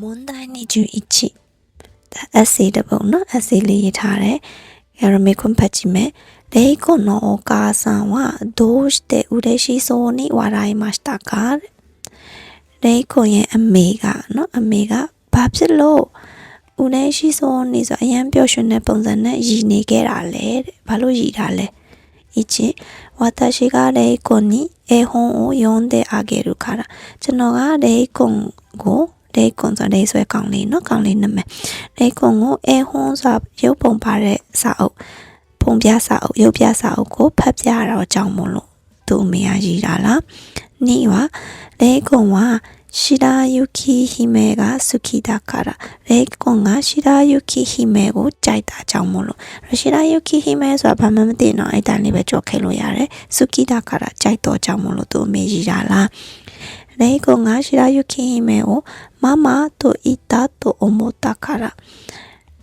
問題21ဒါ essay တစ်ပုံနော် essay လေးရေးထားတယ်။အဲ့တော့မေခွန်းဖတ်ကြည့်မယ်။レイコのお母さんはどうして嬉しそうに笑いましたかレイコရဲ့အမေကနော်အမေကဘာဖြစ်လို့ဦးလေးရှိစောနေဆိုအရန်ပျော်ရွှင်တဲ့ပုံစံနဲ့ရည်နေခဲ့တာလဲတဲ့ဘာလို့ရည်တာလဲ一私がレイコに絵本を読んであげるからကျွန်တော်ကレイコကို လေကွန်ဆိုလေဆွဲကောင်းလေးနော်ကောင်းလေးနာမည်လေကွန်ကိုအဲဟွန်းစွာရုပ်ပုံပါတဲ့စာအုပ်ပုံပြစာအုပ်ရုပ်ပြစာအုပ်ကိုဖတ်ပြတော့ကြောင်းမလို့သူ့အမေကရည်တာလားနေ့ကလေကွန်ကシラユキ姫が好きだからレイコンがシラユキ姫ကိုကြိုက်တာကြောင့်မို့လို့シラユキ姫ဆိုတာဘာမှမသိတော့အဲ့တန်းလေးပဲကြော်ခဲလို့ရတယ်สุキだからကြိုက်တော့ကြောင့်မို့လို့သူအမေရည်တာလား レイコが白雪姫をママと言ったと思ったから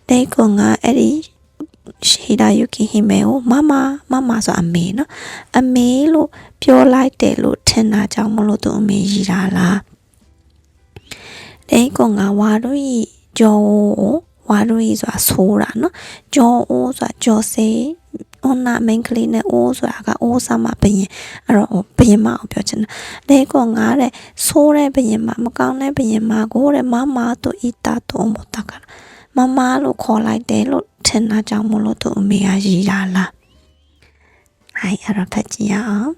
レイコがအဲ့ဒီ白雪姫ကိုမမမမဆိုအမေနော်အမေလို့ပြောလိုက်တယ်လို့ထင်တာကြောင့်မလို့သူအမေကြီးတာလားတဲ့ကောင်ကဝါတို့ဤကြောဝါတို့ဤဆိုတာဆိုးတာနော်ကြောအိုးဆိုတာကြောစေး အနာမင်းကလေးနဲ့အိုးဆိုတာကအိုးစားမဘရင်အဲ့တော့ဘရင်မအောင်ပြောချင်တာတဲ့ကောင်ကတဲ့ဆိုးတဲ့ဘရင်မမကောင်းတဲ့ဘရင်မကိုတဲ့မမတို့ဤတာတော့မတကမမလို့ခေါ်လိုက်တယ်လို့ထင်တာကြောင့်မလို့သူအမေကရည်ရလားဟိုင်အဲ့တော့ဖတ်ကြည့်ရအောင်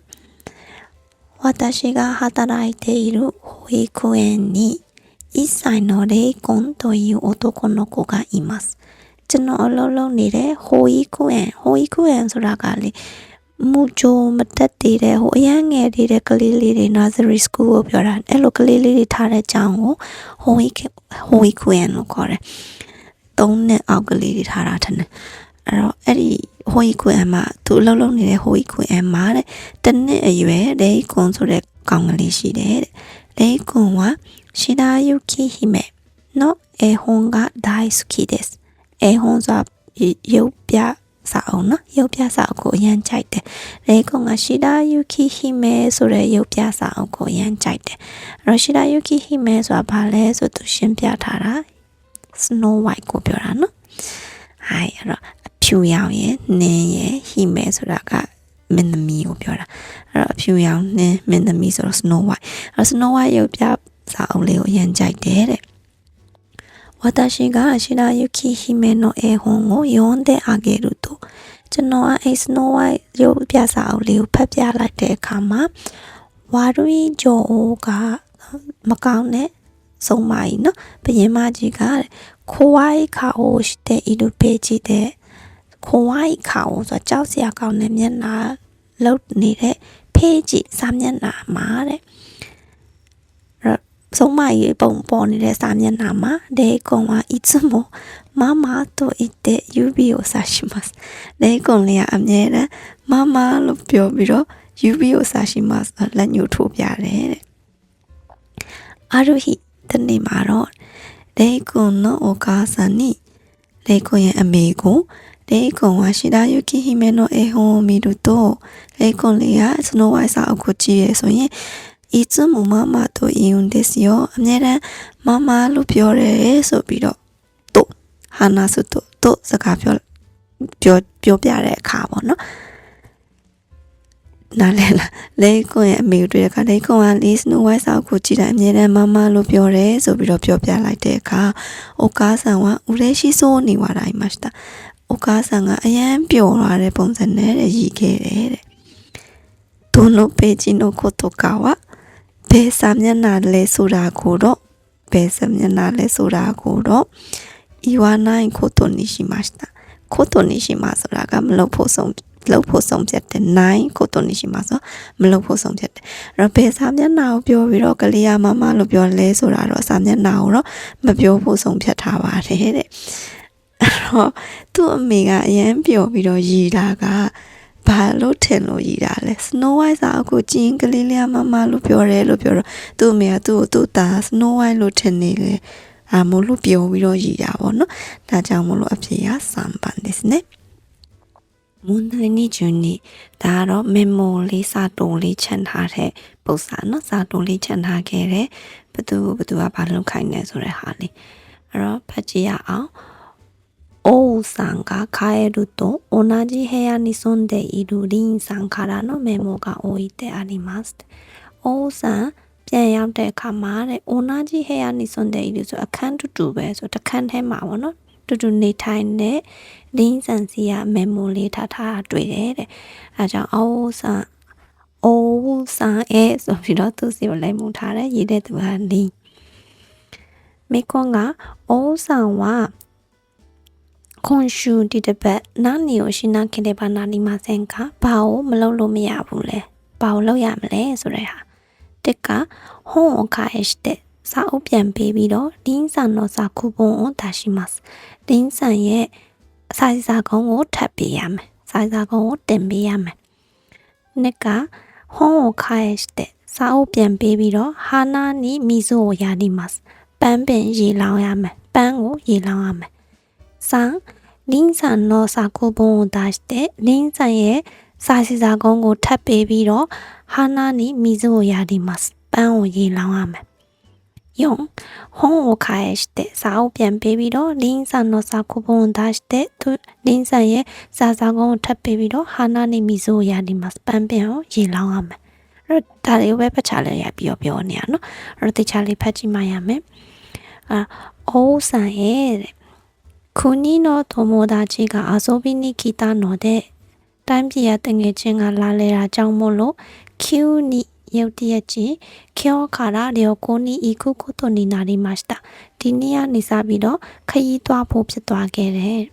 私が働いている保育園に1歳のレイコンという男の子がいます。 ကျွန်တော်အလုံးလုံးနေတဲ့ဟိုဤကွန်ဟိုဤကွန်ဆိုတာကလေမူဂျိုမတက်တည်တဲ့ဟိုအရန်ငယ်တည်တဲ့ကလေးလေးတွေ nursery school ကိုပြောတာအဲ့လိုကလေးလေးတွေထားတဲ့ကျောင်းကိုဟိုဤဟိုဤကွန်လို့ခေါ်တယ်။သုံးနှစ်အောက်ကလေးတွေထားတာထင်တယ်။အဲ့တော့အဲ့ဒီဟိုဤကွန်မှာသူအလုံးလုံးနေတဲ့ဟိုဤကွန်မှာတဲ့တနှစ်အရွယ်တဲ့ကွန်ဆိုတဲ့ကောင်ကလေးရှိတယ်တဲ့။တဲ့ကွန်က白雪姫の絵本が大好きです。 အဲဟွန်စွာရုပ်ပြစာအုပ်နော်ရုပ်ပြစာအုပ်ကိုအရန်ကြိုက်တယ်။ရေကောငါရှိတာယူကီဟီမဲဆိုတဲ့ရုပ်ပြစာအုပ်ကိုအရန်ကြိုက်တယ်။ရရှိတာယူကီဟီမဲဆိုတာဘာလဲဆိုသူရှင်းပြထားတာ Snow White ကိုပြောတာနော်။ဟိုင်းအဲ့တော့အဖြူရောင်ရယ်နင်းရယ်ဟီမဲဆိုတာကမင်းသမီးကိုပြောတာအဲ့တော့အဖြူရောင်နှင်းမင်းသမီးဆိုတော့ Snow White အဲ့ Snow White ရုပ်ပြစာအုပ်လေးကိုအရန်ကြိုက်တယ်တဲ့ 私が白雪姫の絵本を読んであげるとကျွန်တော်ကအဲ Snow White ရုပ်ပြစာအုပ်လေးကိုဖတ်ပြလိုက်တဲ့အခါမှာဝါရီဂျိုကမကောင်းတဲ့ဆုံးမကြီးနော်ဘယင်မကြီးကခိုဝိုင်းခါအိုရှိတဲ့ဤလူပေကြီးတဲ့ခိုဝိုင်းခါအိုဆိုကြောက်စရာကောင်းတဲ့မျက်နှာလှုပ်နေတဲ့ဖေးကြီးစာမျက်နှာမှာတဲ့ ဆုံးမကြီးပုံပေါ်နေတဲ့စာမျက်နှာမှာဒေကွန်はいつもママと言って指をさします။ဒေကွန်လေးကအမြဲတမ်းမမလို့ပြောပြီးတော့指をさしますလက်ညှိုးထိုးပြတယ်တဲ့။ある日တနေ့မှာတော့ဒေကွန်のお母さんにဒေကွန်ရဲ့အမေကိုレイコンは白雪姫の絵本を見ると、レイコンလေးကスノーワイトစာအုပ်ကိုကြည့်ရဆိုရင် いつもママと言うんですよအမြဲတမ်းမမလို့ပြောတယ်ဆိုပြီးတော့တို့ဟာနာဆိုတော့တို့စကားပြောပြောပြောပြတဲ့အခါပေါ့နော်နားလဲလားလေကွန်ရဲ့အမေတွေ့တဲ့အခါလေကွန်ကလေးစနိုဝိုင်းစာကိုကြည့်တယ်အမြဲတမ်းမမလို့ပြောတယ်ဆိုပြီးတော့ပြောပြလိုက်တဲ့အခါအိုကားဆန်ကဦးလေးရှိဆိုးနေわらいましたအိုကားဆန်ကအရန်ပျော်လာတဲ့ပုံစံနဲ့ရည်ခဲ့တယ်တဲ့どのページのことかは ဘယ်စာမျက်နှာလဲဆိုတာကိုတော့ဘယ်စာမျက်နှာလဲဆိုတာကိုတော့言わないことにしましたことにしますဆိုတာကမလုပ်ဖို့ဆုံးလုပ်ဖို့ဆုံးဖြတ်တယ်နိုင်ことにしますမလုပ်ဖို့ဆုံးဖြတ်တယ်အဲ့တော့ဘယ်စာမျက်နှာကိုပြောပြီးတော့ကလေးရမမလို့ပြောလဲဆိုတာတော့စာမျက်နှာကိုတော့မပြောဖို့ဆုံးဖြတ်ထားပါတယ်တဲ့အဲ့တော့သူ့အမေကအရန်ပျော်ပြီးတော့ရည်တာက ဘာလို့ထင်လို့ရည်တာလဲ Snow White စာအုပ်ကိုကြည်ကလေးလေးမမလို့ပြောတယ်လို့ပြောတော့သူ့အမေကသူ့ကိုသူ့သား Snow White လို့ထင်နေတယ်အာမို့လို့ပြောပြီးတော့ရည်တာပေါ့နော်ဒါကြောင့်မို့လို့အဖြေက3番ですねမွန်ဒနီဂျူနီဒါကတော့ memo လေးစာတုံးလေးခြံထားတဲ့ပုံစံနော်စာတုံးလေးခြံထားခဲ့တယ်ဘသူဘသူကဘာလုပ်ခိုင်းနေဆိုတဲ့ဟာလေးအဲ့တော့ဖတ်ကြည့်ရအောင် オウさんが帰ると同じ部屋に住んでいるリンさんからのメモが置いてあります。オウさんပြန်ရောက်တဲ့အခါမှာတဲ့オナジ部屋に住んでいるဆိုအခန်းတူတူပဲဆိုတခန်းထဲမှာပေါ့နော်တူတူနေထိုင်တဲ့လင်းဆန်စီကမေမိုလေးထားထားတွေ့တယ်တဲ့အဲကြောင့်အိုးဆန်အိုးဆန်အဲဆိုပြီးတော့သူစီကိုလိုက်မှုထားတယ်ရေးတဲ့သူကလင်းမေကွန်ကအိုးဆန် は今週ဒီတစ်ပတ်何をしなければなりませんかဘာလို့မလုပ်လို့မရဘူးလဲဘာလို့လုပ်ရမလဲဆိုတဲ့ဟာတစ်က本を返してစာအုပ်ပြန်ပေးပြီးတော့လင်းဆန်のစာ庫本を出しますလင်းဆန်ရဲ့စာစာကုန်းကိုထပ်ပေးရမယ်စာစာကုန်းကိုတင်ပေးရမယ်နှစ်က本を返してစာအုပ်ပြန်ပေးပြီးတော့ဟာနာနီမီဆိုကိုရりますပန်းပင်ရေလောင်းရမယ်ပန်းကိုရေလောင်းရမယ်3 နင်းဆန်တော့စာကိုဘုံကိုဒါတဲ့နင်းဆန်ရဲ့စာစီစာကုန်းကိုထပ်ပေးပြီးတော့ဟာနာနီမိဇိုရာဒီမတ်ပန်းကိုရေလောင်းရမယ်ယုံဟွန်ကိုခိုင်တဲ့စာအုပ်ပြန်ပေးပြီးတော့နင်းဆန်တော့စာကိုဘုံဒါတဲ့သူနင်းဆန်ရဲ့စာစာကုန်းကိုထပ်ပေးပြီးတော့ဟာနာနီမိဇိုရာဒီမတ်ပန်းပြန်ကိုရေလောင်းရမယ်အဲ့တော့ဒါလေးပဲဖတ်ချလိုက်ရပြီးတော့ပြောနေရနော်အဲ့တော့တခြားလေးဖတ်ကြည့်မှရမယ်အာအိုးဆန်ရဲ့ တဲ့ခုနီの友達が遊びに来たのでတိုင်းပြည်ရတငယ်ချင်းကလာလဲတာကြောင့်မို့လို့ Q にရုတ်တရက်ကြီးခောခါရလျောကိုနီဤခုခုတိုနီနာရီမှာしたဒီနေ့ကနေစပြီးတော့ခရီးသွားဖို့ဖြစ်သွားခဲ့တယ်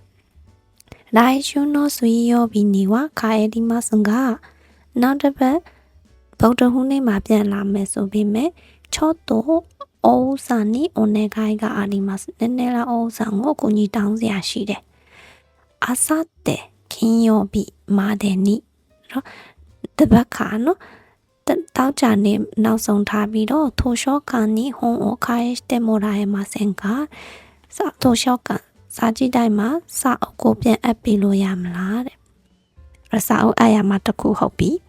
来週の水曜日には帰りますがနောက်တစ်ပတ်ဗုဒ္ဓဟူးနေ့မှာပြန်လာမယ်ဆိုပေမဲ့ちょっと お王さんにお願いがあります。ねねら王さんをごにたんせやしで。あさって金曜日までに。でばかの。တောちゃんに直そうたびろ、図書館に本を返してもらえませんか？さ、図書館、さ時代ま、さ、おこべんアピロやむらで。さ、おあやまたくほび。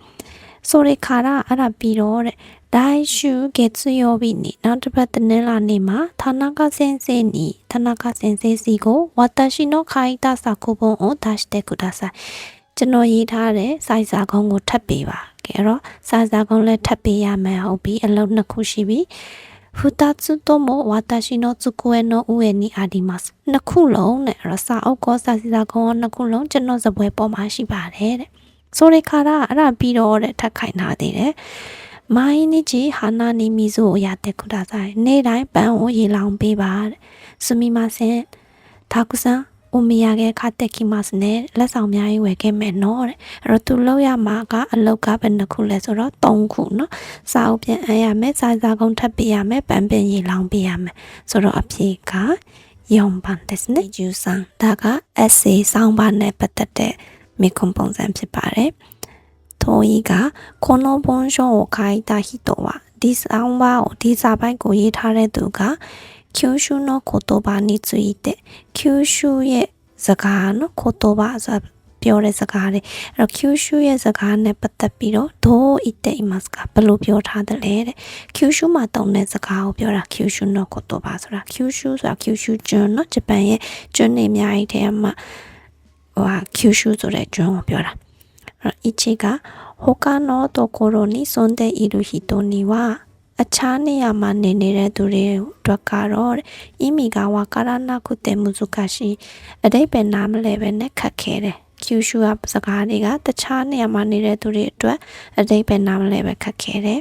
ပ်ပြီးလို့ရမလားတဲ့စာအုပ်အပ်ရမှာတခုဟုတ်ပြီဆိုရခါရအဲ့ဒါပြီးတော့တဲ့来週月曜日にနောက်တစ်ပတ်တနင်္လာနေ့မှာ田中先生に田中先生စီကို私の書いた作文を出してくださいကျွန်တော်ရေးထားတဲ့စိုက်စာကုန်းကိုထပ်ပေးပါကဲတော့စာစာကုန်းလည်းထပ်ပေးရမယ်ဟုတ်ပြီအလုံးနှစ်ခုရှိပြီ2つとも私の机の上にありますနှစ်ခုလုံးနဲ့ရစာအုပ်ကောစာစီစာကုန်းနှစ်ခုလုံးကျွန်တော်စပွဲပေါ်မှာရှိပါတယ်တဲ့ ဆိုတဲ့ခါတော့အဲ့ဒါပြီးတော့တဲ့ထပ်ခိုင်းထားသေးတယ်မိုင်းနေကြီးဟာနာနေမီဆိုအရာတက်ခုတာဆိုင်နေ့တိုင်းပန်းကိုရေလောင်ပေးပါတဲ့စမီမဆင်ဒါကုဆန်အိုမီယာကခါတက်ခိမစနဲ့လက်ဆောင်များကြီးဝယ်ခဲ့မယ်နော်တဲ့အဲ့တော့သူလောက်ရမှာကအလောက်ကဘယ်နှခုလဲဆိုတော့3ခုနော်စာအုပ်ပြန်အမ်းရမယ်စာစာကုန်းထပ်ပေးရမယ်ပန်းပင်ရေလောင်ပေးရမယ်ဆိုတော့အဖြေကယုံပန်တဲ့စနေဂျူဆန်ဒါက essay ဆောင်းပါးနဲ့ပတ်သက်တဲ့ မိခွန်ပုံစံဖြစ်ပါတယ်ထိုဤကこの文章を書いた人はဒီဆောင်းပါးကိုဒီစာပိုက်ကိုရေးထားတဲ့သူက九州の言葉について九州ရဲ့စကားနော်言葉ဆိုပြောတဲ့စကားတွေအဲ့တော့ Kyushu ရဲ့စကားနဲ့ပတ်သက်ပြီးတော့どう言っていますかဘယ်လိုပြောထားတယ်လဲတဲ့ Kyushu မှာတုံးတဲ့စကားကိုပြောတာ Kyushu の言葉ဆိုတာ Kyushu ဆိုတာ Kyushu ကျွန်းနော်ဂျပန်ရဲ့ကျွန်းတွေအများကြီးထဲမှာ ဟိုဟာကျူရှူဆိုတဲ့ကျွန်းကိုပြောတာအဲ့တော့ ichi က hoka no tokoro ni sonde iru hito ni wa အခြားနေရာမှာနေနေတဲ့သူတွေအတွက်ကတော့အီမီကဝါကာရနာကုတေမူဇုကရှိအတိတ်ပဲနားမလဲပဲနဲ့ခက်ခဲတယ်ကျူရှူကစကားတွေကတခြားနေရာမှာနေတဲ့သူတွေအတွက်အတိတ်ပဲနားမလဲပဲခက်ခဲတယ်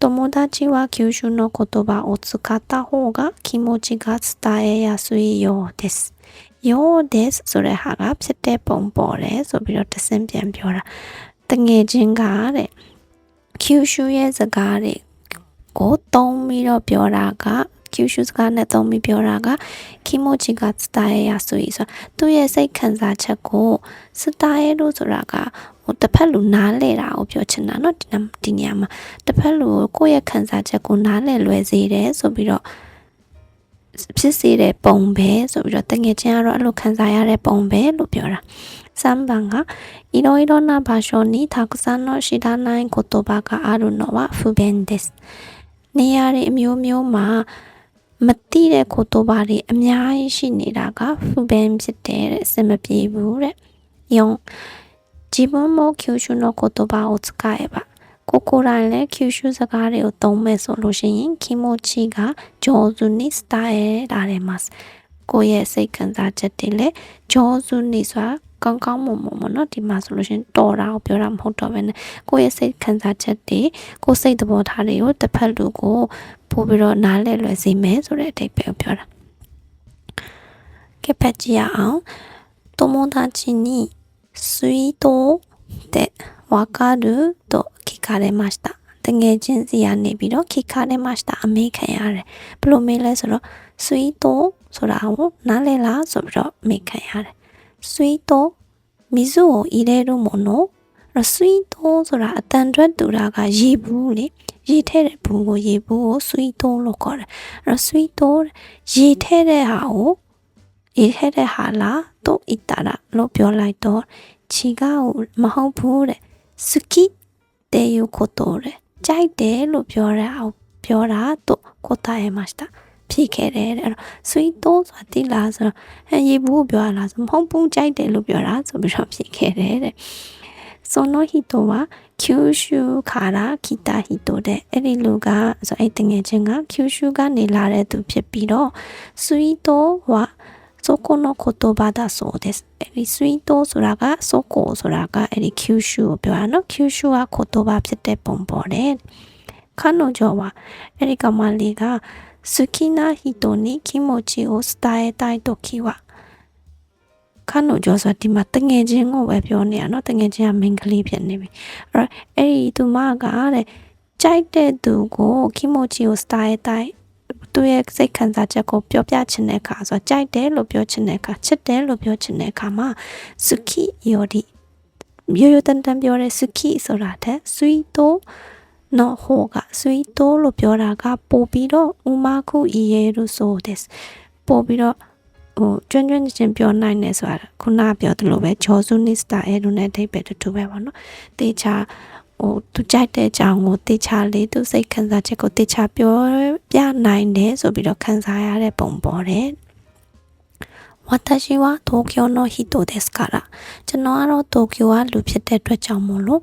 友達は九州の言葉を使った方が気持ちが伝えやすいようです。ようです。それはがせてぽんぽれ。そびろてせんぴんぴょら。たげじんがあれ。九州へずがあれ。ごとんみろぴょらがက Kyushu စကားနဲ့သုံးပြီးပြောတာက Kimochi က style ရဆိုပြီးဆိုသူ့ရဲ့စိတ်ခံစားချက်ကို style လို့ဆိုတာကဟိုတစ်ဖက်လူနားလဲတာကိုပြောချင်တာเนาะဒီဒီနေရာမှာတစ်ဖက်လူကိုကိုယ့်ရဲ့ခံစားချက်ကိုနားလဲလွယ်စေတယ်ဆိုပြီးတော့ ဖြစ်စေတဲ့ပုံပဲဆိုပြီးတော့တငယ်ချင်းကတော့အဲ့လိုခံစားရတဲ့ပုံပဲလို့ပြောတာ3番がいろいろな場所にたくさんの知らない言葉があるのは不便ですနေရာတွေအမျိုးမျိုးမှာ မသိတဲ့言葉တွေအများကြီးရှိနေတာက不便ဖြစ်တယ်တဲ့အဆင်မပြေဘူးတဲ့4自分も九州の言葉を使えばကိုကိုယ်တိုင်လည်း Q ရှုစကားတွေကိုသုံးမယ်ဆိုလို့ရှိရင် kimochi က上手に伝えられますကိုယ့်ရဲ့စိတ်ခံစားချက်တွေလည်း上手にဆိုတာ ကောင်းကောင်းမွန်မွန်ပေါ့နော်ဒီမှာဆိုလို့ရှိရင်တော်တာကိုပြောတာမဟုတ်တော့ဘဲနဲ့ကိုယ့်ရဲ့စိတ်ခံစားချက်တွေကိုယ်စိတ်သဘောထားတွေကိုတစ်ဖက်လူကိုပို့ပြီးတော့နားလည်လွယ်စေမယ်ဆိုတဲ့အဓိပ္ပာယ်ကိုပြောတာကဲဖတ်ကြည့်ရအောင်友達に水筒ってわかると聞かれましたတငယ်ချင်းစီကနေပြီးတော့ခိခါနေမှာしたအမေခံရတယ်ဘယ်လိုမေးလဲဆိုတော့ sweet ဆိုတာကိုနားလည်လားဆိုပြီးတော့မေးခံရတယ် sweet 水を入れるものအဲ့ sweet ဆိုတာအတန်ထွက်တူတာကရေဘူးလေရေထဲတဲ့ဘူးကိုရေဘူးကို sweet လို့ခေါ်တယ်အဲ့ sweet ရေထဲတဲ့ဟာကိုရေထဲတဲ့ဟာလားတော့ဣတာရလို့ပြောလိုက်တော့ခြေကမဟုတ်ဘူးတဲ့စကီっていうことでကြိုက်တယ်လို့ပြောရအောင်ပြောတာတော့答えました ဖြစ်ခဲ့တယ်တဲ့အဲ့တော့ sweet ဆိုတာတိလားဆိုတော့ဟဲ့ရေဘူးပြောရလားဆိုမဟုတ်ဘူးကြိုက်တယ်လို့ပြောတာဆိုပြီးတော့ဖြစ်ခဲ့တယ်တဲ့その人は九州から来た人でအဲ့ဒီလူကဆိုအဲ့တငယ်ချင်းက九州ကနေလာတဲ့သူဖြစ်ပြီးတော့ sweet はそこの言葉だそうですအဲ့ဒီ sweet ဆိုတာကそこဆိုတာကအဲ့ဒီ九州ကိုပြောတာနော်九州က言葉ဖြစ်တဲ့ပုံပေါ်တယ်彼女はအဲ့ဒီကမလေးက 好きな人に気持ちを伝えたいときは彼女ဆိုဒီမှာတငယ်ချင်းကိုပဲပြောနေရနော်တငယ်ချင်းကမိန်းကလေးဖြစ်နေပြီအဲ့တော့အဲ့ဒီသူမကတဲ့ကြိုက်တဲ့သူကို気持ちを伝えたいသူရဲ့စိတ်ခံစားချက်ကိုပြောပြချင်တဲ့အခါဆိုကြိုက်တယ်လို့ပြောချင်တဲ့အခါချစ်တယ်လို့ပြောချင်တဲ့အခါမှာ suki yori ရိုးရိုးတန်တန်ပြောတဲ့ suki ဆိုတာတဲ့ sweet နော်ဟိုက sweet လို့ပြောတာကပို့ပြီးတော့ဥမာခုအရေးလို့ဆိုတဲ့ပို့ပြီးတော့ဟိုကျွမ်းကျွမ်းချင်းပြောနိုင်တယ်ဆိုတာခုနပြောသလိုပဲဂျော်ဇူနစ်စတာအဲလိုနဲ့အဓိပ္ပာယ်တူတူပဲပေါ့နော်တေချာဟိုသူကြိုက်တဲ့အကြောင်းကိုတေချာလေးသူစိတ်ခံစားချက်ကိုတေချာပြောပြနိုင်တယ်ဆိုပြီးတော့ခံစားရတဲ့ပုံပေါ်တယ်私は東京の人ですからကျွန်တော်ကတော့東京ကလူဖြစ်တဲ့အတွက်ကြောင့်မို့လို့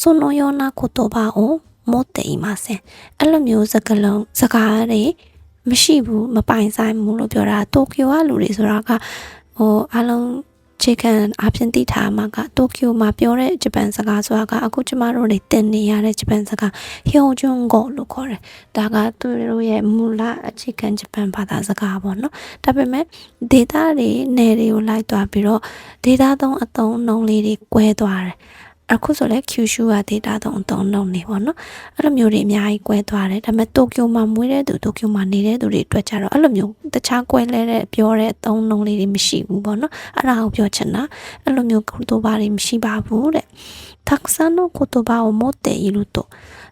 そのような言葉を 持っていませんအဲ့လိုမျိုးစကားလုံးစကားတွေမရှိဘူးမပိုင်ဆိုင်ဘူးလို့ပြောတာတိုကျိုကလူတွေဆိုတာကဟိုအလုံးချေကန်အပြင်တိထားမှာကတိုကျိုမှာပြောတဲ့ဂျပန်စကားဆိုတာကအခုကျမတို့တွေတင်နေရတဲ့ဂျပန်စကားဟျောဂျွန်ကိုလို့ခေါ်တယ်ဒါကသူတို့ရဲ့မူလအခြေခံဂျပန်ဘာသာစကားပေါ့နော်ဒါပေမဲ့ data တွေနယ်တွေကိုလိုက်သွားပြီးတော့ data သုံးအသုံးအနှုန်းလေးတွေကွဲသွားတယ် အခုဆိုလဲ Kyushu က data သုံးအသုံးလုံးနေပေါ့နော်အဲ့လိုမျိုးတွေအများကြီးကွဲသွားတယ်ဒါပေမဲ့တိုကျိုမှာမွေးတဲ့သူတိုကျိုမှာနေတဲ့သူတွေအတွက်ကြတော့အဲ့လိုမျိုးတခြားကွဲလဲတဲ့ပြောတဲ့အသုံးလုံးလေးတွေမရှိဘူးပေါ့နော်အဲ့ဒါကိုပြောချင်တာအဲ့လိုမျိုး言葉တွေမရှိပါဘူးတဲ့たくさんの言葉を持っていると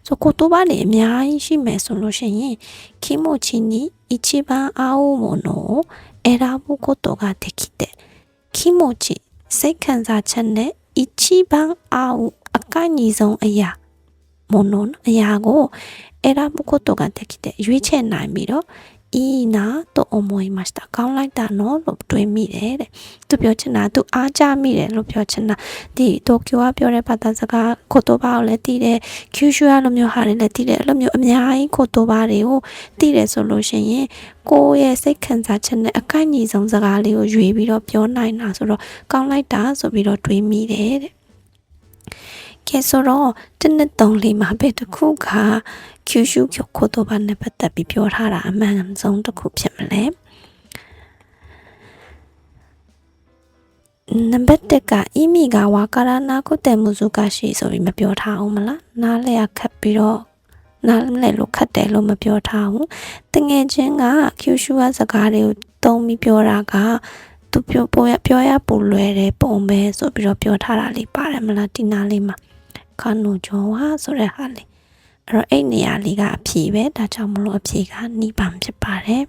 ဆို言葉တွေအများကြီးရှိမယ်ဆိုလို့ရှိရင်気持ちに一番合うものを選ぶことができて気持ちစိတ်ခံစားချက်နဲ့ 一番合うအကန့်ကြီးဆုံးအရာものအရာကို選ぶことができてရွေးချယ်နိုင်ပြီးတော့ いいなと思いましたကောင်းလိုက်တာနော်လို့တွေးမိတယ်တဲ့သူပြောချင်တာသူအားကြမိတယ်လို့ပြောချင်တာဒီတိုကျိုကပြောတဲ့ဘာသာစကားကိုတိုဘာကိုလည်းတည်တယ်ကျူရှူကလိုမျိုးဟာတွေလည်းတည်တယ်အဲ့လိုမျိုးအများကြီးကိုတိုဘာတွေကိုတည်တယ်ဆိုလို့ရှိရင်ကိုယ့်ရဲ့စိတ်ခံစားချက်နဲ့အကိုက်ညီဆုံးစကားလေးကိုရွေးပြီးတော့ပြောနိုင်တာဆိုတော့ကောင်းလိုက်တာဆိုပြီးတော့တွေးမိတယ်တဲ့ ကဲဆိုတော့တနစ်သုံးလေးမှာပဲတခုကကျူရှုကျခိုတိုဘာနဲ့ပတ်သက်ပြီးပြောထားတာအမှန်ဆုံးတစ်ခုဖြစ်မလဲနံပါတ်1ကအီမီကဝါကာရနာကုတေမူဇုကရှိဆိုပြီးမပြောထားအောင်မလားနားလဲရခတ်ပြီးတော့နားလဲလို့ခတ်တယ်လို့မပြောထားဘူးတငယ်ချင်းကကျူရှုကစကားတွေကိုတုံးပြီးပြောတာကသူပြောပေါ်ရပြောရပူလွယ်တယ်ပုံပဲဆိုပြီးတော့ပြောထားတာလေးပါတယ်မလားဒီနားလေးမှာ ခါနူကျော်ဝါဆိုတဲ့ဟာလေးအဲ့တော့အဲ့နေရာလေးကအဖြေပဲဒါကြောင့်မလို့အဖြေကနိဗ္ဗာန်ဖြစ်ပါတယ်